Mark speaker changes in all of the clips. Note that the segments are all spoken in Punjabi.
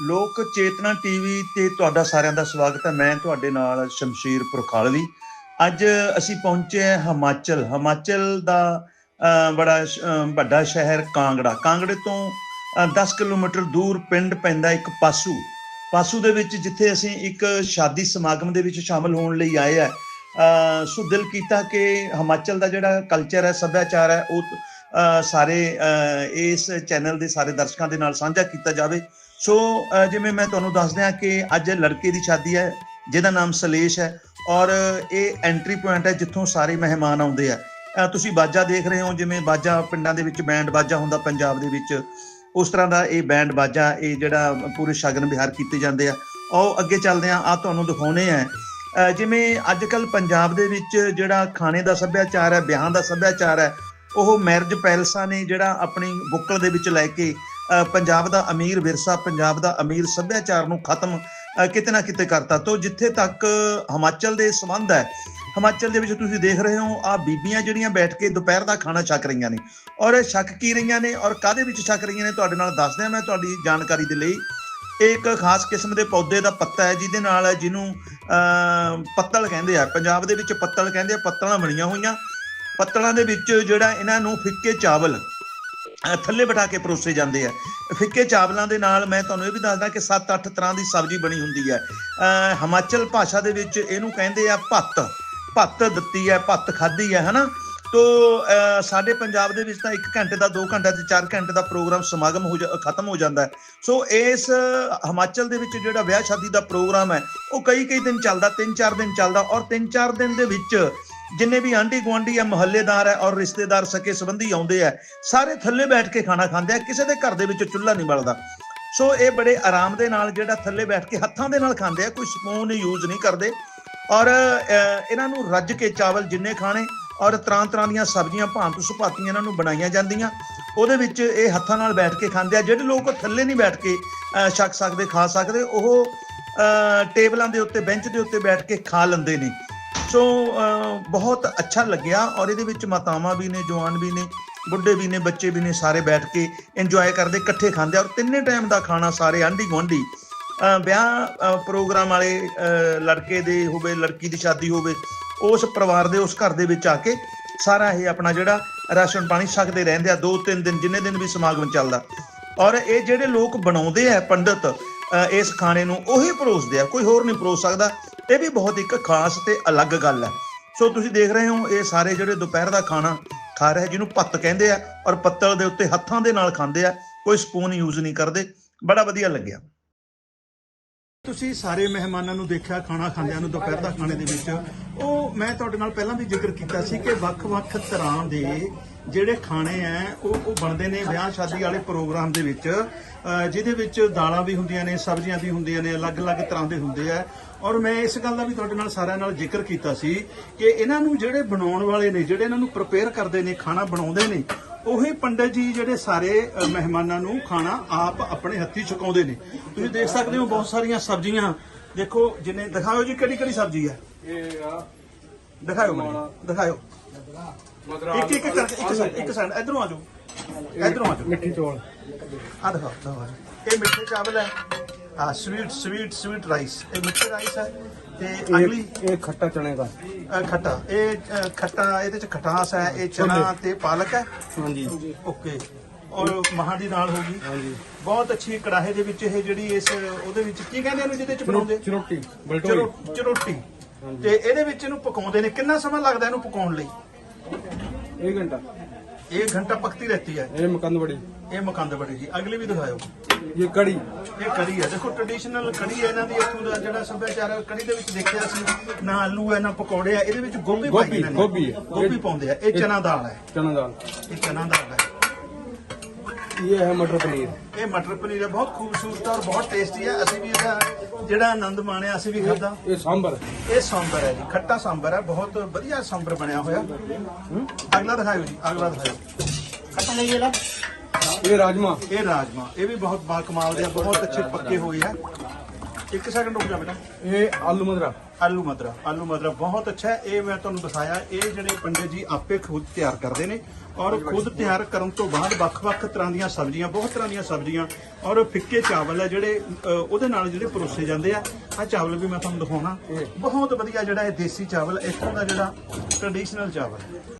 Speaker 1: ਲੋਕ ਚੇਤਨਾ ਟੀਵੀ ਤੇ ਤੁਹਾਡਾ ਸਾਰਿਆਂ ਦਾ ਸਵਾਗਤ ਹੈ। ਮੈਂ ਤੁਹਾਡੇ ਨਾਲ ਸ਼ਮਸ਼ੀਰ ਪੁਰਖਾਲਵੀ। ਅੱਜ ਅਸੀਂ ਪਹੁੰਚੇ ਹਾਂ ਹਿਮਾਚਲ। ਹਿਮਾਚਲ ਦਾ ਬੜਾ ਸ਼- ਵੱਡਾ ਸ਼ਹਿਰ ਕਾਂਗੜਾ। ਕਾਂਗੜੇ ਤੋਂ ਅਹ, 10 ਕਿਲੋਮੀਟਰ ਦੂਰ ਪਿੰਡ ਪੈਂਦਾ ਇੱਕ ਪਾਸੂ। ਪਾਸੂ ਦੇ ਵਿੱਚ ਜਿੱਥੇ ਅਸੀਂ ਇੱਕ ਸ਼ਾਦੀ ਸਮਾਗਮ ਦੇ ਵਿੱਚ ਸ਼ਾਮਲ ਹੋਣ ਲਈ ਆਏ ਆ ਸੋ ਦਿਲ ਕੀਤਾ ਕਿ ਹਿਮਾਚਲ ਦਾ ਜਿਹੜਾ ਕਲਚਰ ਹੈ ਸੱਭਿਆਚਾਰ ਹੈ ਉਹ ਸਾਰੇ ਇਸ ਚੈਨਲ ਦੇ ਸਾਰੇ ਦਰਸ਼ਕਾਂ ਦੇ ਨਾਲ ਸਾਂਝਾ ਕੀਤਾ ਜਾਵੇ। ਸੋ ਜਿਵੇਂ ਮੈਂ ਤੁਹਾਨੂੰ ਦੱਸ ਦਿਆਂ ਕਿ ਅੱਜ ਲੜਕੇ ਦੀ ਸ਼ਾਦੀ ਹੈ, ਜਿਹਦਾ ਨਾਮ ਸਲੇਸ਼ ਹੈ ਔਰ ਇਹ ਐਂਟਰੀ ਪੁਆਇੰਟ ਹੈ ਜਿੱਥੋਂ ਸਾਰੇ ਮਹਿਮਾਨ ਆਉਂਦੇ ਆ। ਤੁਸੀਂ ਬਾਜਾ ਦੇਖ ਰਹੇ ਹੋ, ਜਿਵੇਂ ਬਾਜਾ ਪਿੰਡਾਂ ਦੇ ਵਿੱਚ ਬੈਂਡ ਬਾਜਾ ਹੁੰਦਾ ਪੰਜਾਬ ਦੇ ਵਿੱਚ। ਉਸ ਤਰ੍ਹਾਂ ਦਾ ਇਹ ਬੈਂਡ ਬਾਜਾ, ਇਹ ਜਿਹੜਾ ਪੂਰੇ ਸ਼ਗਨ ਵਿਹਾਰ ਕੀਤੇ ਜਾਂਦੇ ਆ। ਉਹ ਅੱਗੇ ਚੱਲਦੇ ਆ ਆ ਤੁਹਾਨੂੰ ਦਿਖਾਉਨੇ ਆ। ਜਿਵੇਂ ਅੱਜ ਕੱਲ ਪੰਜਾਬ ਦੇ ਵਿੱਚ ਜਿਹੜਾ ਖਾਣੇ ਦਾ ਸੱਭਿਆਚਾਰ ਹੈ, ਵਿਆਹਾਂ ਦਾ ਸੱਭਿਆਚਾਰ ਹੈ, ਉਹ ਮੈਰਿਜ ਪੈਲਸਾਂ ਨੇ ਜਿਹੜਾ ਆਪਣੀ ਬੁੱਕਲ ਦੇ ਵਿੱਚ ਲੈ ਕੇ ਪੰਜਾਬ ਦਾ ਅਮੀਰ ਵਿਰਸਾ, ਪੰਜਾਬ ਦਾ ਅਮੀਰ ਸੱਭਿਆਚਾਰ ਨੂੰ ਖਤਮ ਕਿਤੇ ਨਾ ਕਿਤੇ ਕਰਤਾ। ਤੋਂ ਜਿੱਥੇ ਤੱਕ ਹਿਮਾਚਲ ਦੇ ਸੰਬੰਧ ਹੈ, ਹਿਮਾਚਲ ਦੇ ਵਿੱਚ ਤੁਸੀਂ ਦੇਖ ਰਹੇ ਹੋ ਆ ਬੀਬੀਆਂ ਜਿਹੜੀਆਂ ਬੈਠ ਕੇ ਦੁਪਹਿਰ ਦਾ ਖਾਣਾ ਛਕ ਰਹੀਆਂ ਨੇ। ਔਰ ਇਹ ਛਕ ਕੀ ਰਹੀਆਂ ਨੇ ਔਰ ਕਾਦੇ ਵਿੱਚ ਛਕ ਰਹੀਆਂ ਨੇ ਤੁਹਾਡੇ ਨਾਲ ਦੱਸ ਦਿਆਂ ਮੈਂ ਤੁਹਾਡੀ ਜਾਣਕਾਰੀ ਦੇ ਲਈ। ਇਹ ਇੱਕ ਖਾਸ ਕਿਸਮ ਦੇ ਪੌਦੇ ਦਾ ਪੱਤਾ ਹੈ, ਜਿਹਦੇ ਨਾਲ ਜਿਹਨੂੰ ਪੱਤਲ ਕਹਿੰਦੇ ਆ। ਪੰਜਾਬ ਦੇ ਵਿੱਚ ਪੱਤਲ ਕਹਿੰਦੇ ਆ, ਪੱਤਲਾਂ ਬਣੀਆਂ ਹੋਈਆਂ। ਪੱਤਲਾਂ ਦੇ ਵਿੱਚ ਜਿਹੜਾ ਇਹਨਾਂ ਨੂੰ ਫਿੱਕੇ ਚਾਵਲ ਥੱਲੇ ਬਿਠਾ ਕੇ ਪਰੋਸੇ ਜਾਂਦੇ ਆ। ਫਿੱਕੇ ਚਾਵਲਾਂ ਦੇ ਨਾਲ ਮੈਂ ਤੁਹਾਨੂੰ ਇਹ ਵੀ ਦੱਸਦਾ ਕਿ 7-8 ਤਰ੍ਹਾਂ ਦੀ ਸਬਜ਼ੀ ਬਣੀ ਹੁੰਦੀ ਹੈ ਹਿਮਾਚਲ ਭਾਸ਼ਾ ਦੇ ਵਿੱਚ ਇਹਨੂੰ ਕਹਿੰਦੇ ਆ ਭੱਤ। ਭੱਤ ਦਿੱਤੀ ਹੈ ਭੱਤ ਖਾਧੀ ਹੈ ਹਨਾ? ਤੋ ਸਾਡੇ ਪੰਜਾਬ ਦੇ ਵਿੱਚ ਤਾਂ 1 ਘੰਟੇ ਦਾ 2 ਘੰਟੇ ਤੇ 4 ਘੰਟੇ ਦਾ ਪ੍ਰੋਗਰਾਮ ਸਮਾਗਮ ਹੋ ਜਾ- ਖਤਮ ਹੋ ਜਾਂਦਾ ਸੋ ਇਸ ਹਿਮਾਚਲ ਦੇ ਵਿੱਚ ਜਿਹੜਾ ਵਿਆਹ ਸ਼ਾਦੀ ਦਾ ਪ੍ਰੋਗਰਾਮ ਹੈ, ਉਹ ਕਈ ਕਈ ਦਿਨ ਚੱਲਦਾ 3-4 ਦਿਨ ਚੱਲਦਾ ਔਰ 3-4 ਦਿਨ ਦੇ ਵਿੱਚ ਜਿੰਨੇ ਵੀ ਆਂਢੀ ਗੁਆਂਢੀ ਆ ਮੁਹੱਲੇਦਾਰ ਹੈ ਔਰ ਰਿਸ਼ਤੇਦਾਰ ਸਕੇ ਸੰਬੰਧੀ ਆਉਂਦੇ ਆ ਸਾਰੇ ਥੱਲੇ ਬੈਠ ਕੇ ਖਾਣਾ ਖਾਂਦੇ ਆ ਕਿਸੇ ਦੇ ਘਰ ਦੇ ਵਿੱਚ ਚੁੱਲ੍ਹਾ ਨਹੀਂ ਬਲਦਾ। ਸੋ ਇਹ ਬੜੇ ਆਰਾਮ ਦੇ ਨਾਲ ਜਿਹੜਾ ਥੱਲੇ ਬੈਠ ਕੇ ਹੱਥਾਂ ਦੇ ਨਾਲ ਖਾਂਦੇ ਆ ਕੋਈ ਸਪੂਨ ਯੂਜ਼ ਨਹੀਂ ਕਰਦੇ। ਔਰ ਇਹਨਾਂ ਨੂੰ ਰੱਜ ਕੇ ਚਾਵਲ ਜਿੰਨੇ ਖਾਣੇ ਔਰ ਤਰ੍ਹਾਂ ਤਰ੍ਹਾਂ ਦੀਆਂ ਸਬਜ਼ੀਆਂ ਭਾਂਤ ਸੁਭਾਤੀਆਂ ਇਹਨਾਂ ਨੂੰ ਬਣਾਈਆਂ ਜਾਂਦੀਆਂ। ਉਹਦੇ ਵਿੱਚ ਇਹ ਹੱਥਾਂ ਨਾਲ ਬੈਠ ਕੇ ਖਾਂਦੇ ਆ ਜਿਹੜੇ ਲੋਕ ਥੱਲੇ ਨਹੀਂ ਬੈਠ ਕੇ ਅਹ, ਛਕ ਸਕਦੇ ਖਾ ਸਕਦੇ ਉਹ ਟੇਬਲਾਂ ਦੇ ਉੱਤੇ ਬੈਂਚ ਦੇ ਉੱਤੇ ਬੈਠ ਕੇ ਖਾ ਲੈਂਦੇ ਨੇ। ਸੋ ਬਹੁਤ ਅੱਛਾ ਲੱਗਿਆ ਔਰ ਇਹਦੇ ਵਿੱਚ ਮਾਤਾਵਾਂ ਵੀ ਨੇ, ਜਵਾਨ ਵੀ ਨੇ, ਬੁੱਢੇ ਵੀ ਨੇ, ਬੱਚੇ ਵੀ ਨੇ, ਸਾਰੇ ਬੈਠ ਕੇ ਇੰਜੋਏ ਕਰਦੇ, ਇਕੱਠੇ ਖਾਂਦੇ ਔਰ ਤਿੰਨੇ ਟਾਈਮ ਦਾ ਖਾਣਾ ਸਾਰੇ ਆਂਢੀ ਗੁਆਂਢੀ ਵਿਆਹ ਪ੍ਰੋਗਰਾਮ ਵਾਲੇ ਲੜਕੇ ਦੇ ਹੋਵੇ, ਲੜਕੀ ਦੀ ਸ਼ਾਦੀ ਹੋਵੇ, ਉਸ ਪਰਿਵਾਰ ਦੇ, ਉਸ ਘਰ ਦੇ ਵਿੱਚ ਆ ਕੇ ਸਾਰਾ ਇਹ ਆਪਣਾ ਜਿਹੜਾ ਰਾਸ਼ਨ ਪਾਣੀ ਛਕਦੇ ਰਹਿੰਦੇ ਆ, ਦੋ ਤਿੰਨ ਦਿਨ ਜਿੰਨੇ ਦਿਨ ਵੀ ਸਮਾਗਮ ਚੱਲਦਾ। ਔਰ ਇਹ ਜਿਹੜੇ ਲੋਕ ਬਣਾਉਂਦੇ ਆ ਪੰਡਤ ਇਸ ਖਾਣੇ ਨੂੰ ਉਹੀ ਪਰੋਸਦੇ ਆ, ਕੋਈ ਹੋਰ ਨਹੀਂ ਪਰੋਸ ਸਕਦਾ। ਇਹ ਵੀ ਬਹੁਤ ਇੱਕ ਖਾਸ ਤੇ ਅਲੱਗ ਗੱਲ ਹੈ। ਸੋ ਤੁਸੀਂ ਦੇਖ ਰਹੇ ਹੋ, ਇਹ ਸਾਰੇ ਜਿਹੜੇ ਦੁਪਹਿਰ ਦਾ ਖਾਣਾ ਖਾ ਰਹੇ ਜਿਹਨੂੰ ਪੱਤ ਕਹਿੰਦੇ ਆ ਔਰ ਪੱਤਲ ਦੇ ਉੱਤੇ ਹੱਥਾਂ ਦੇ ਨਾਲ ਖਾਂਦੇ ਆ, ਕੋਈ ਸਪੂਨ ਯੂਜ਼ ਨਹੀਂ ਕਰਦੇ। ਬੜਾ ਵਧੀਆ ਲੱਗਿਆ। ਤੁਸੀਂ ਸਾਰੇ ਮਹਿਮਾਨਾਂ ਨੂੰ ਦੇਖਿਆ, ਖਾਣਾ ਖਾਂਦਿਆਂ ਨੂੰ ਦੁਪਹਿਰ ਦਾ ਖਾਣੇ ਦੇ ਵਿੱਚ। ਉਹ ਮੈਂ ਤੁਹਾਡੇ ਨਾਲ ਪਹਿਲਾਂ ਵੀ ਜ਼ਿਕਰ ਕੀਤਾ ਸੀ ਕਿ ਵੱਖ-ਵੱਖ ਤਰ੍ਹਾਂ ਦੇ ਜਿਹੜੇ ਖਾਣੇ ਆ ਉਹ ਉਹ ਬਣਦੇ ਨੇ ਵਿਆਹ ਸ਼ਾਦੀ ਵਾਲੇ ਪ੍ਰੋਗਰਾਮ ਦੇ ਵਿੱਚ। ਜਿਹਦੇ ਵਿੱਚ ਦਾਲਾਂ ਵੀ ਹੁੰਦੀਆਂ ਨੇ ਸਬਜ਼ੀਆਂ ਵੀ ਹੁੰਦੀਆਂ ਨੇ ਅਲੱਗ-ਅਲੱਗ ਤਰ੍ਹਾਂ ਦੇ ਹੁੰਦੇ ਆ ਔਰ ਮੈਂ ਇਸ ਗੱਲ ਦਾ ਵੀ ਤੁਹਾਡੇ ਨਾਲ ਸਾਰਿਆਂ ਨਾਲ ਜ਼ਿਕਰ ਕੀਤਾ ਸੀ ਕਿ ਇਹਨਾਂ ਨੂੰ ਜਿਹੜੇ ਬਣਾਉਣ ਵਾਲੇ ਨੇ ਜਿਹੜੇ ਇਹਨਾਂ ਨੂੰ ਪ੍ਰਪੇਅਰ ਕਰਦੇ ਨੇ ਖਾਣਾ ਬਣਾਉਂਦੇ ਨੇ ਉਹੀ ਪੰਡਤ ਜੀ ਜਿਹੜੇ ਸਾਰੇ ਮਹਿਮਾਨਾਂ ਨੂੰ ਖਾਣਾ ਆਪ ਆਪਣੇ ਹੱਥੀ ਛਕਾਉਂਦੇ ਨੇ। ਤੁਸੀਂ ਦੇਖ ਸਕਦੇ ਹੋ ਬਹੁਤ ਸਾਰੀਆਂ ਸਬਜ਼ੀਆਂ। ਦੇਖੋ ਜਿੰਨੇ ਦਿਖਾਓ ਜੀ ਕਿਹੜੀ ਕਿਹੜੀ ਸਬਜ਼ੀ ਹੈ
Speaker 2: ਇਹ ਆ
Speaker 1: ਦਿਖਾਓ ਮੈਨੂੰ। ਦਿਖਾਓ। ਇੱਕ ਇੱਕ ਕਰਕੇ ਇੱਕ ਸਾਈਡ ਇੱਕ ਸਾਈਡ ਇਧਰੋਂ ਆ ਜਾਓ। ਇਧਰੋਂ ਆ ਜਾਓ।
Speaker 2: ਮਿੱਠੀ ਚੌਲ।
Speaker 1: ਆ ਦਿਖਾਓ ਦਿਖਾਓ ਆ ਜਾਓ। ਇਹ ਮਿੱਠੇ ਚਾਵਲ ਹੈ। ਆ ਸਵੀਟ ਸਵੀਟ ਸਵੀਟ ਰਾਈਸ ਇਹ ਮਿੱਠੇ ਰਾਈਸ ਹੈ। ਤੇ ਅਗਲੀ?
Speaker 2: ਇਹ ਇਹ ਖੱਟਾ ਚਣੇ ਦਾ
Speaker 1: ਅ, ਖੱਟਾ। ਇਹ ਅ, ਖੱਟਾ ਇਹਦੇ ਚ ਖਟਾਸ ਹੈ ਇਹ ਚਨਾ ਤੇ ਪਾਲਕ ਹੈ?
Speaker 2: ਹਾਂਜੀ।
Speaker 1: ਓਕੇ। ਔਰ ਮਹਾਂ ਦੀ ਨਾਲ ਹੋਗੀ
Speaker 2: ਹਾਂਜੀ।
Speaker 1: ਬਹੁਤ ਅੱਛੀ ਕੜਾਹੇ ਦੇ ਵਿੱਚ ਇਹ ਜਿਹੜੀ ਇਸ ਉਹਦੇ ਵਿੱਚ ਕੀ ਕਹਿੰਦੇ ਇਹਨੂੰ ਜਿਹਦੇ ਚ ਬਣਾਉਂਦੇ?
Speaker 2: ਚਰੋਟੀ ਬਲਟੋਈ।
Speaker 1: ਚਰੋ ਚਰੋਟੀ। ਤੇ ਇਹਦੇ ਵਿੱਚ ਇਹਨੂੰ ਪਕਾਉਂਦੇ ਨੇ। ਕਿੰਨਾ ਸਮਾਂ ਲੱਗਦਾ ਇਹਨੂੰ ਪਕਾਉਣ ਲਈ?
Speaker 2: एक घंटा
Speaker 1: ਇੱਕ ਘੰਟਾ ਪਕਤੀ ਰਹਤੀ ਹੈ
Speaker 2: ये मकंद बड़ी
Speaker 1: ਇਹ ਮਕੰਦ ਬੜੀ ਜੀ ਅਗਲੀ ਵੀ ਦਿਖਾਓ
Speaker 2: ये कड़ी
Speaker 1: ਇਹ ਕੜੀ ਹੈ ਦੇਖੋ ਟ੍ਰੈਡੀਸ਼ਨਲ ਕੜੀ ਹੈ ਇਹਨਾਂ ਦੀ ਇੱਥੋਂ ਦਾ ਜਿਹੜਾ ਸੱਭਿਆਚਾਰ ਹੈ ਕੜੀ ਦੇ ਵਿੱਚ ਦੇਖਿਆ ਸੀ ਨਾ ਆਲੂ ਹੈ ਨਾ ਪਕੌੜੇ ਆ ਇਹਦੇ ਵਿੱਚ ਗੋਭੀ ਪਾਈ
Speaker 2: ਗੋਭੀ,
Speaker 1: ਇਹਨਾਂ ਨੇ
Speaker 2: ਗੋਭੀ ਹੈ।
Speaker 1: ਗੋਭੀ ਪਾਉਂਦੇ ਆ ਇਹ ਚਨਾ ਦਾਲ ਹੈ
Speaker 2: चना दाल
Speaker 1: ਇਹ ਚਨਾ ਦਾਲ ਹੈ
Speaker 2: ਇਹ ਹੈ ਮਟਰ ਪਨੀਰ?
Speaker 1: ਇਹ ਮਟਰ ਪਨੀਰ ਹੈ ਬਹੁਤ ਖੂਬਸੂਰਤ ਔਰ ਬਹੁਤ ਟੇਸਟੀ ਹੈ। ਅਸੀਂ ਵੀ ਇਹਦਾ ਜਿਹੜਾ ਆਨੰਦ ਮਾਣਿਆ ਅਸੀਂ ਵੀ ਖਾਦਾ
Speaker 2: ਇਹ ਸਾਂਬਰ
Speaker 1: ਇਹ ਸਾਂਬਰ ਹੈ ਜੀ ਖੱਟਾ ਸਾਂਬਰ ਹੈ ਬਹੁਤ ਵਧੀਆ ਸਾਂਬਰ ਬਣਿਆ ਹੋਇਆ। ਅਗਲਾ ਦਿਖਾਓ ਜੀ ਅਗਲਾ ਦਿਖਾਓ
Speaker 2: ਇਹ ਰਾਜਮਾ।
Speaker 1: ਇਹ ਰਾਜਮਾ ਇਹ ਵੀ ਬਹੁਤ ਬਾਕਮਾਲ ਦੇ ਬਹੁਤ ਅੱਛੇ ਪੱਕੇ ਹੋਏ ਆ ਇੱਕ ਸੈਕਿੰਡ ਰੁਕ ਜਾ ਬੇਟਾ।
Speaker 2: ਇਹ ਆਲੂ ਮਦਰਾ।
Speaker 1: ਆਲੂ ਮਦਰਾ ਆਲੂ ਮਦਰਾ ਬਹੁਤ ਅੱਛਾ ਹੈ। ਇਹ ਮੈਂ ਤੁਹਾਨੂੰ ਦਿਖਾਇਆ ਇਹ ਜਿਹੜੇ ਪੰਡਿਤ ਜੀ ਆਪੇ ਖੁਦ ਤਿਆਰ ਕਰਦੇ ਨੇ ਔਰ ਖੁਦ ਤਿਆਰ ਕਰਨ ਤੋਂ ਬਾਅਦ ਵੱਖ-ਵੱਖ ਤਰ੍ਹਾਂ ਦੀਆਂ ਸਬਜ਼ੀਆਂ ਬਹੁਤ ਤਰ੍ਹਾਂ ਦੀਆਂ ਸਬਜ਼ੀਆਂ ਔਰ ਫਿੱਕੇ ਚਾਵਲ ਹੈ ਜਿਹੜੇ ਉਹਦੇ ਨਾਲ ਜਿਹੜੇ ਪਰੋਸੇ ਜਾਂਦੇ ਆ। ਆ ਚਾਵਲ ਵੀ ਮੈਂ ਤੁਹਾਨੂੰ ਦਿਖਾਉਣਾ। ਬਹੁਤ ਵਧੀਆ ਜਿਹੜਾ ਇਹ ਦੇਸੀ ਚਾਵਲ ਇੱਥੋਂ ਦਾ ਜਿਹੜਾ ਟ੍ਰੈਡੀਸ਼ਨਲ ਚਾਵਲ।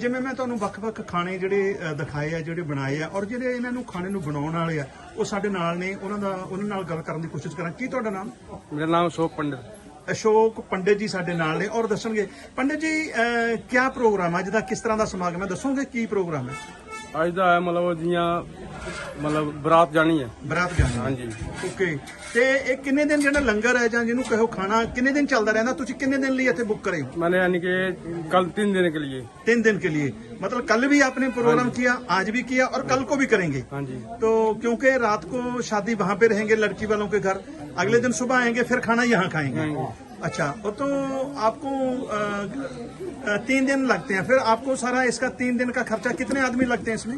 Speaker 1: ਜਿਵੇਂ ਮੈਂ ਤੁਹਾਨੂੰ ਵੱਖ-ਵੱਖ ਖਾਣੇ ਜਿਹੜੇ ਦਿਖਾਏ ਆ ਜਿਹੜੇ ਬਣਾਏ ਆ ਔਰ ਜਿਹੜੇ ਇਹਨਾਂ ਨੂੰ ਖਾਣੇ ਨੂੰ ਬਣਾਉਣ ਵਾਲੇ ਆ ਉਹ ਸਾਡੇ ਨਾਲ ਨੇ ਉਹਨਾਂ ਦਾ ਉਹਨਾਂ ਨਾਲ ਗੱਲ ਕਰਨ ਦੀ ਕੋਸ਼ਿਸ਼ ਕਰਾਂ। ਕੀ ਤੁਹਾਡਾ ਨਾਮ?
Speaker 2: ਮੇਰਾ ਨਾਮ ਅਸ਼ੋਕ ਪੰਡਤ।
Speaker 1: ਅਸ਼ੋਕ ਪੰਡਿਤ ਜੀ ਸਾਡੇ ਨਾਲ ਨੇ ਔਰ ਦੱਸਣਗੇ। ਪੰਡਿਤ ਜੀ ਕੀ ਪ੍ਰੋਗਰਾਮ ਹੈ ਦਾ ਕਿਸ ਤਰ੍ਹਾਂ ਦਾ ਸਮਾਗਮ ਹੈ? ਦੱਸੋਗੇ ਕੀ ਪ੍ਰੋਗਰਾਮ ਹੈ?
Speaker 2: ਅੱਜ ਦਾ ਹੈ ਮਤਲਬ ਜੀਆਂ ਮਤਲਬ ਬਰਾਤ ਜਾਣੀ ਹੈ
Speaker 1: ਬਰਾਤ ਜਾਣਾ
Speaker 2: ਹਾਂਜੀ
Speaker 1: ਓਕੇ ਤੇ ਇਹ ਕਿੰਨੇ ਦਿਨ ਜਿਹੜਾ ਲੰਗਰ ਹੈ ਜਾਂ ਜਿਹਨੂੰ ਕਹੋ ਖਾਣਾ ਕਿੰਨੇ ਦਿਨ ਚੱਲਦਾ ਰਹਿੰਦਾ ਤੁਸੀਂ ਕਿੰਨੇ ਦਿਨ ਲਈ ਇੱਥੇ ਬੁੱਕ ਕਰੇ ਹੋ
Speaker 2: मैंने यानी कि कल तीन दिन के लिए
Speaker 1: तीन दिन के लिए मतलब कल भी आपने प्रोग्राम किया आज भी किया और कल को भी करेंगे
Speaker 2: हाँ जी
Speaker 1: तो क्योंकि रात को शादी वहां पे रहेंगे लड़की वालों के घर अगले दिन सुबह आएंगे फिर खाना यहाँ खाएंगे
Speaker 2: खाएंगे।
Speaker 1: अच्छा वो तो आपको अ, तीन दिन लगते हैं फिर आपको सारा इसका तीन दिन का खर्चा कितने आदमी लगते हैं इसमें?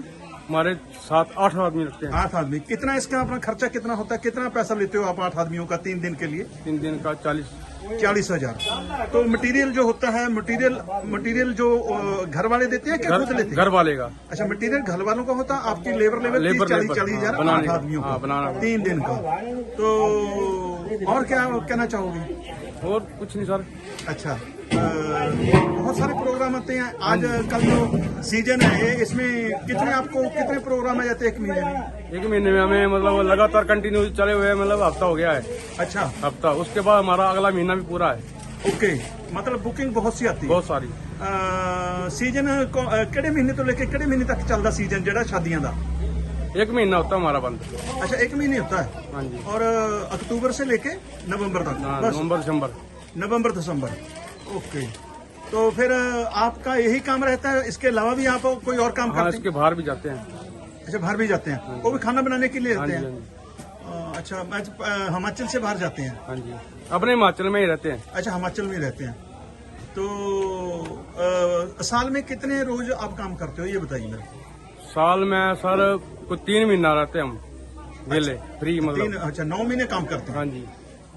Speaker 2: हमारे सात आठ आदमी लगते हैं।
Speaker 1: आठ आदमी। कितना इसका अपना खर्चा कितना होता है? कितना पैसा लेते हो आप आठ आदमियों का तीन दिन के लिए?
Speaker 2: तीन दिन का चालीस।
Speaker 1: चालीस हज़ार। तो मटेरियल जो होता है मटेरियल मटेरियल जो घर वाले देते हैं क्या खुद लेते हैं?
Speaker 2: घर वाले का।
Speaker 1: अच्छा मटेरियल घर वालों का होता है आपकी लेबर लेवल
Speaker 2: लेबर-
Speaker 1: चालीस चालीस हज़ार
Speaker 2: हाँ,
Speaker 1: आठ आदमियों
Speaker 2: हाँ,
Speaker 1: का
Speaker 2: का।
Speaker 1: तीन दिन का। तो और क्या कहना चाहोगे
Speaker 2: और कुछ नहीं सर
Speaker 1: अच्छा अ, बहुत सारे प्रोग्राम आते हैं आज कल जो सीजन है ये इसमें कितने आपको कितने प्रोग्राम आ जाते हैं एक महीने में
Speaker 2: एक महीने में हमें मतलब लगातार कंटिन्यू चले हुए हैं, मतलब हफ्ता हो गया है
Speaker 1: अच्छा
Speaker 2: हफ्ता उसके बाद हमारा अगला महीना भी पूरा है
Speaker 1: ओके मतलब बुकिंग बहुत सी आती है
Speaker 2: बहुत सारी
Speaker 1: ਸੀਜ਼ਨ ਕਿਹੜੇ ਮਹੀਨੇ ਤੋਂ ਲੈ ਕੇ ਕਿਹੜੇ ਮਹੀਨੇ ਤੱਕ ਚੱਲਦਾ ਸੀਜ਼ਨ ਜਿਹੜਾ ਸ਼ਾਦੀਆਂ ਦਾ
Speaker 2: एक महीना होता है हमारा बंद।
Speaker 1: अच्छा एक महीने होता है?
Speaker 2: हाँ जी।
Speaker 1: और अक्टूबर से लेके नवंबर तक?
Speaker 2: हाँ, नवंबर दिसंबर।
Speaker 1: नवंबर दिसंबर। ओके। तो फिर आपका यही काम रहता है? इसके अलावा भी आप कोई और काम
Speaker 2: हाँ
Speaker 1: करते
Speaker 2: इसके बाहर भी जाते हैं।
Speaker 1: हैं अच्छा बाहर भी जाते हैं। वो भी खाना बनाने के लिए
Speaker 2: हाँ
Speaker 1: रहते हैं?
Speaker 2: हाँ
Speaker 1: अच्छा हिमाचल से बाहर जाते हैं?
Speaker 2: हाँ जी। अपने हिमाचल में ही रहते हैं।
Speaker 1: अच्छा हिमाचल में रहते हैं। तो अ, साल में कितने रोज आप काम करते हो? ये बताइए मेरे।
Speaker 2: साल में सर कुछ तीन महीना रहते हैं हम वेले फ्री
Speaker 1: तीन
Speaker 2: मतलब
Speaker 1: अच्छा नौ महीने काम करते हैं
Speaker 2: हाँ जी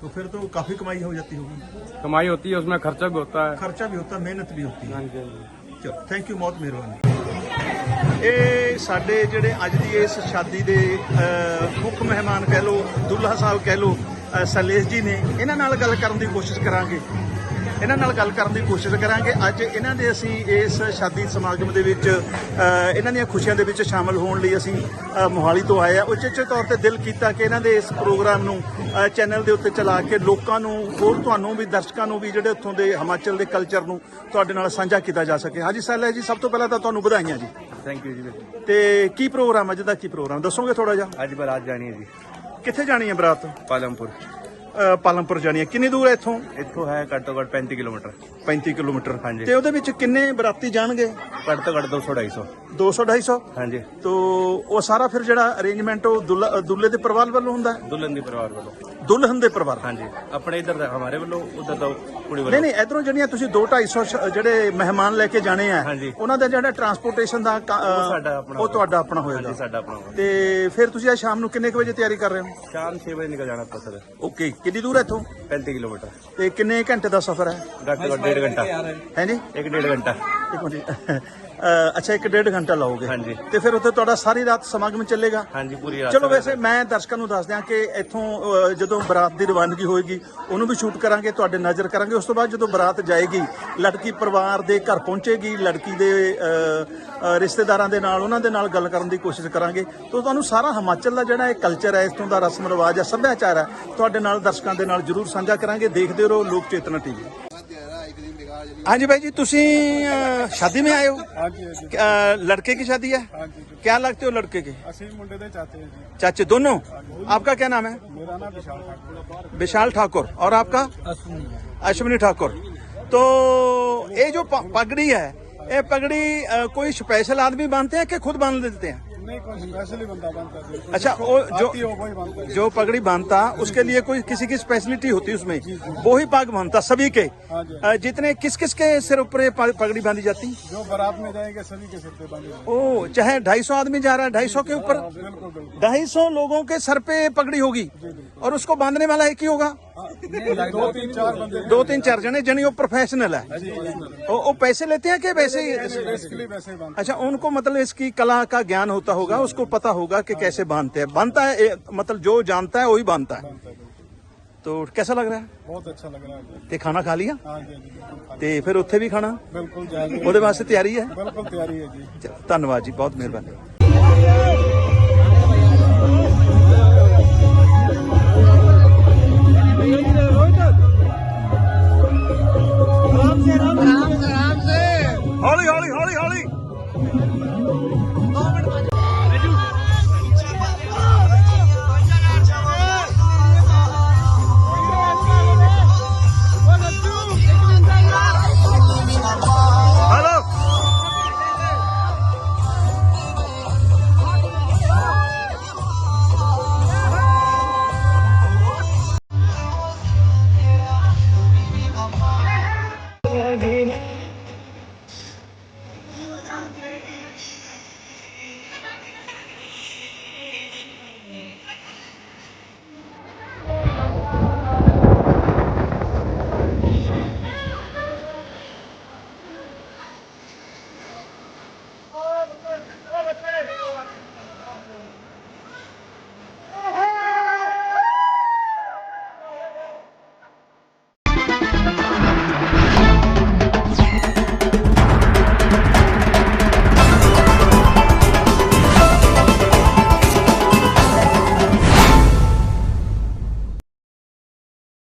Speaker 1: तो फिर तो काफी कमाई हो जाती होगी
Speaker 2: कमाई होती है उसमें खर्चा भी होता है
Speaker 1: खर्चा भी होता है मेहनत भी होती है
Speaker 2: हाँ जी हाँ जी
Speaker 1: ਚਲੋ ਥੈਂਕ ਯੂ ਬਹੁਤ ਮਿਹਰਬਾਨੀ ਇਹ ਸਾਡੇ ਜਿਹੜੇ ਅੱਜ ਦੀ ਇਸ ਸ਼ਾਦੀ ਦੇ ਅਹ, ਮੁੱਖ ਮਹਿਮਾਨ ਕਹਿ ਲਓ ਦੁੱਲਾ ਸਾਹਿਬ ਕਹਿ ਲਓ ਅਹ, ਸਲੇਸ਼ ਜੀ ਨੇ ਇਹਨਾਂ ਨਾਲ ਗੱਲ ਕਰਨ ਦੀ ਕੋਸ਼ਿਸ਼ ਕਰਾਂਗੇ ਇਹਨਾਂ ਨਾਲ ਗੱਲ ਕਰਨ ਦੀ ਕੋਸ਼ਿਸ਼ ਕਰਾਂਗੇ। ਅੱਜ ਇਹਨਾਂ ਦੇ ਅਸੀਂ ਇਸ ਸ਼ਾਦੀ ਸਮਾਗਮ ਦੇ ਵਿੱਚ ਇਹਨਾਂ ਦੀਆਂ ਖੁਸ਼ੀਆਂ ਦੇ ਵਿੱਚ ਸ਼ਾਮਲ ਹੋਣ ਲਈ ਅਸੀਂ ਮੋਹਾਲੀ ਤੋਂ ਆਏ ਆ। ਉਚੇਚੇ ਤੌਰ ਤੇ ਦਿਲ ਕੀਤਾ ਕਿ ਇਹਨਾਂ ਦੇ ਇਸ ਪ੍ਰੋਗਰਾਮ ਨੂੰ ਚੈਨਲ ਦੇ ਉੱਤੇ ਚਲਾ ਕੇ ਲੋਕਾਂ ਨੂੰ ਹੋਰ ਤੁਹਾਨੂੰ ਵੀ ਦਰਸ਼ਕਾਂ ਨੂੰ ਵੀ ਜਿਹੜੇ ਉੱਥੋਂ ਦੇ ਹਿਮਾਚਲ ਦੇ ਕਲਚਰ ਨੂੰ ਤੁਹਾਡੇ ਨਾਲ ਸਾਂਝਾ ਕੀਤਾ ਜਾ ਸਕੇ। ਹਾਂਜੀ ਸੈਲਾ ਜੀ ਸਭ ਤੋਂ ਪਹਿਲਾਂ ਤਾਂ ਤੁਹਾਨੂੰ ਵਧਾਈਆਂ ਜੀ।
Speaker 3: ਥੈਂਕ ਯੂ ਜੀ।
Speaker 1: ਤੇ ਕੀ ਪ੍ਰੋਗਰਾਮ ਅੱਜ ਦਾ ਕੀ ਪ੍ਰੋਗਰਾਮ? ਦੱਸੋਗੇ ਥੋੜਾ ਜਿਹਾ?
Speaker 3: ਅੱਜ ਬਰਾਤ ਜਾਣੀ ਹੈ ਜੀ।
Speaker 1: ਕਿੱਥੇ ਜਾਣੀ ਹੈ ਬਰਾਤ?
Speaker 3: ਪਾਲਮਪੁਰ।
Speaker 1: ਪਾਲਮਪੁਰ ਜਾਣੀ ਹੈ। ਕਿੰਨੀ ਦੂਰ ਹੈ ਇੱਥੋਂ?
Speaker 3: ਇੱਥੋਂ ਹੈ ਘੱਟ ਤੋਂ ਘੱਟ 35 ਕਿਲੋਮੀਟਰ।
Speaker 1: 35 ਕਿਲੋਮੀਟਰ।
Speaker 3: ਹਾਂਜੀ।
Speaker 1: ਤੇ ਉਹਦੇ ਵਿੱਚ ਕਿੰਨੇ ਬਰਾਤੀ ਜਾਣਗੇ?
Speaker 3: ਘੱਟ ਤੋਂ ਘੱਟ 200 250
Speaker 1: 200 250
Speaker 3: ਹਾਂਜੀ।
Speaker 1: ਤੋ ਉਹ ਸਾਰਾ ਫਿਰ ਜਿਹੜਾ ਅਰੇਂਜਮੈਂਟ ਉਹ ਦੁੱਲਾ- ਦੁੱਲੇ ਦੇ ਪਰਿਵਾਰ ਵੱਲੋਂ ਹੁੰਦਾ ਹੈ?
Speaker 3: ਦੁਲਹਨ ਦੀ ਪਰਿਵਾਰ ਵੱਲੋਂ।
Speaker 1: ਦੁਲਹਨ ਦੇ ਪਰਿਵਾਰ।
Speaker 3: ਹਾਂਜੀ। ਆਪਣੇ ਇਧਰ ਦਾ ਹਮਾਰੇ ਵੱਲੋਂ ਉਧਰ ਦਾ ਕੁੜੀ
Speaker 1: ਨਹੀਂ
Speaker 3: ਵੱਲੋਂ।
Speaker 1: ਨਹੀਂ ਇਧਰੋਂ ਜਿਹੜੀਆਂ ਤੁਸੀਂ 2 250 ਜਿਹੜੇ ਮਹਿਮਾਨ ਲੈ ਕੇ ਜਾਣੇ ਆ
Speaker 3: ਹਾਂਜੀ।
Speaker 1: ਉਹਨਾਂ ਦਾ ਜਿਹੜਾ ਟਰਾਂਸਪੋਰਟੇਸ਼ਨ ਦਾ ਕ-
Speaker 3: ਉਹ ਸਾਡਾ ਆਪਣਾ
Speaker 1: ਉਹ ਤੁਹਾਡਾ ਆਪਣਾ ਹੋਏਗਾ।
Speaker 3: ਹਾਂਜੀ ਸਾਡਾ ਆਪਣਾ।
Speaker 1: ਤੇ ਫਿਰ ਤੁਸੀਂ ਅੱਜ ਸ਼ਾਮ ਨੂੰ ਕਿੰਨੇ ਕੁ ਵਜੇ ਤਿਆਰੀ ਕਰ ਰਹੇ ਹੋ?
Speaker 3: ਸ਼ਾਮ 6 ਵਜੇ ਨਿਕਲ ਜਾਣਾ ਆਪਾਂ ਸਰ।
Speaker 1: ਓਕੇ ਕਿੰਨੀ ਦੂਰ ਹੈ ਇੱਥੋਂ?
Speaker 3: 35 ਕਿਲੋਮੀਟਰ।
Speaker 1: ਤੇ ਕਿੰਨੇ ਘੰਟੇ ਦਾ ਸਫ਼ਰ ਹੈ?
Speaker 3: ਤੋਂ ਘੱਟ ਡੇਢ ਘੰਟਾ।
Speaker 1: ਹੈ ਜੀ?
Speaker 3: ਇੱਕ ਡੇਢ ਘੰਟਾ।
Speaker 1: ਇੱਕ ਮਿੰਟ ਅਹ, ਅੱਛਾ ਇੱਕ ਡੇਢ ਘੰਟਾ ਲਾਓਗੇ।
Speaker 3: ਹਾਂਜੀ।
Speaker 1: ਤੇ ਫਿਰ ਉੱਥੇ ਤੁਹਾਡਾ ਸਾਰੀ ਰਾਤ ਸਮਾਗਮ ਚੱਲੇਗਾ?
Speaker 3: ਹਾਂਜੀ ਪੂਰੀ ਰਾਤ
Speaker 1: ਚਲੋ ਵੈਸੇ ਮੈਂ ਦਰਸ਼ਕਾਂ ਨੂੰ ਦੱਸ ਦਿਆਂ ਕਿ ਇੱਥੋਂ ਅਹ, ਜਦੋਂ ਬਰਾਤ ਦੀ ਰਵਾਨਗੀ ਹੋਏਗੀ ਉਹਨੂੰ ਵੀ ਸ਼ੂਟ ਕਰਾਂਗੇ ਤੁਹਾਡੇ ਨਜ਼ਰ ਕਰਾਂਗੇ। ਉਸ ਤੋਂ ਬਾਅਦ ਜਦੋਂ ਬਰਾਤ ਜਾਏਗੀ ਲੜਕੀ ਪਰਿਵਾਰ ਦੇ ਘਰ ਪਹੁੰਚੇਗੀ ਲੜਕੀ ਦੇ ਅਹ, ਅਹ, ਰਿਸ਼ਤੇਦਾਰਾਂ ਦੇ ਨਾਲ ਉਹਨਾਂ ਦੇ ਨਾਲ ਗੱਲ ਕਰਨ ਦੀ ਕੋਸ਼ਿਸ਼ ਕਰਾਂਗੇ। ਤਾਂ ਤੁਹਾਨੂੰ ਸਾਰਾ ਹਿਮਾਚਲ ਦਾ ਜਿਹੜਾ ਇਹ ਕਲਚਰ ਹੈ ਇਥੋਂ ਦਾ ਰਸਮ ਰਿਵਾਜ ਹੈ ਸੱਭਿਆਚਾਰ ਹੈ ਤੁਹਾਡੇ ਨਾਲ ਦਰਸ਼ਕਾਂ ਦੇ ਨਾਲ ਜਰੂਰ ਸਾਂਝਾ ਕਰਾਂਗੇ। ਦੇਖਦੇ ਰਹੋ ਲੋਕ ਚੇਤਨਾ ਟੀਵੀ। ਹਾਂਜੀ भाई जी ਤੁਸੀਂ ਅਹ, शादी में आए हो
Speaker 2: हाँ जी हाँ जी
Speaker 1: अ, लड़के की शादी है
Speaker 2: हाँ जी
Speaker 1: क्या लगते हो लड़के के
Speaker 2: ਅਸੀਂ ਮੁੰਡੇ ਦੇ ਚਾਚੇ ਜੀ
Speaker 1: चाचे दोनों आपका क्या नाम है
Speaker 2: ਮੇਰਾ ਨਾਮ ਵਿਸ਼ਾਲ ठाकुर
Speaker 1: विशाल ठाकुर और आपका अश्विनी ठाकुर तो ये जो प- पगड़ी है ये पगड़ी अ, कोई स्पेशल आदमी बांधते हैं कि खुद बांध देते हैं
Speaker 2: नहीं
Speaker 4: नहीं कोई स्पेशली बंदा बनता है।
Speaker 1: अच्छा, वो जो-
Speaker 4: हो है।
Speaker 1: जो पगड़ी बांधता उसके लिए कोई किसी की स्पेशलिटी होती है उसमें? वो ही पाग बांधता सभी के?
Speaker 4: हाँ
Speaker 1: अ, जितने किस किस के सिर ऊपर पगड़ी बांधी जाती?
Speaker 4: जो बारात में जाएँगे सभी के सिर पे बांधे।
Speaker 1: ओ चाहे ढाई सौ आदमी जा रहा है ढाई सौ के ऊपर?
Speaker 4: बिल्कुल
Speaker 1: ढाई सौ लोगों के सर पे पगड़ी होगी और उसको बांधने वाला एक ही होगा?
Speaker 4: दो तीन चार बंदे
Speaker 1: दो तीन चार जने जनी वो प्रोफेशनल है वो, वो पैसे लेते हैं कि वैसे ही
Speaker 4: बेसिकली वैसे ही बांधते
Speaker 1: अच्छा उनको मतलब इसकी कला का ज्ञान होता होगा उसको पता होगा कि कैसे बांधते हैं बांधता है ए, मतलब जो जानता है वही बांधता है
Speaker 4: हैं।
Speaker 1: तो कैसा लग रहा है
Speaker 4: बहुत अच्छा लग रहा है
Speaker 1: ਤੇ ਖਾਣਾ ਖਾ ਲਿਆ
Speaker 4: हाँ जी हाँ जी बिल्कुल खा-
Speaker 1: ਤੇ ਫਿਰ ਉੱਥੇ ਵੀ ਖਾਣਾ
Speaker 4: बिल्कुल जाएंगे
Speaker 1: ਉਹਦੇ ਵਾਸਤੇ ਤਿਆਰੀ ਹੈ
Speaker 4: बिल्कुल तैयारी है जी
Speaker 1: ਚਲੋ, ਧੰਨਵਾਦ ਜੀ ਬਹੁਤ ਮਿਹਰਬਾਨੀ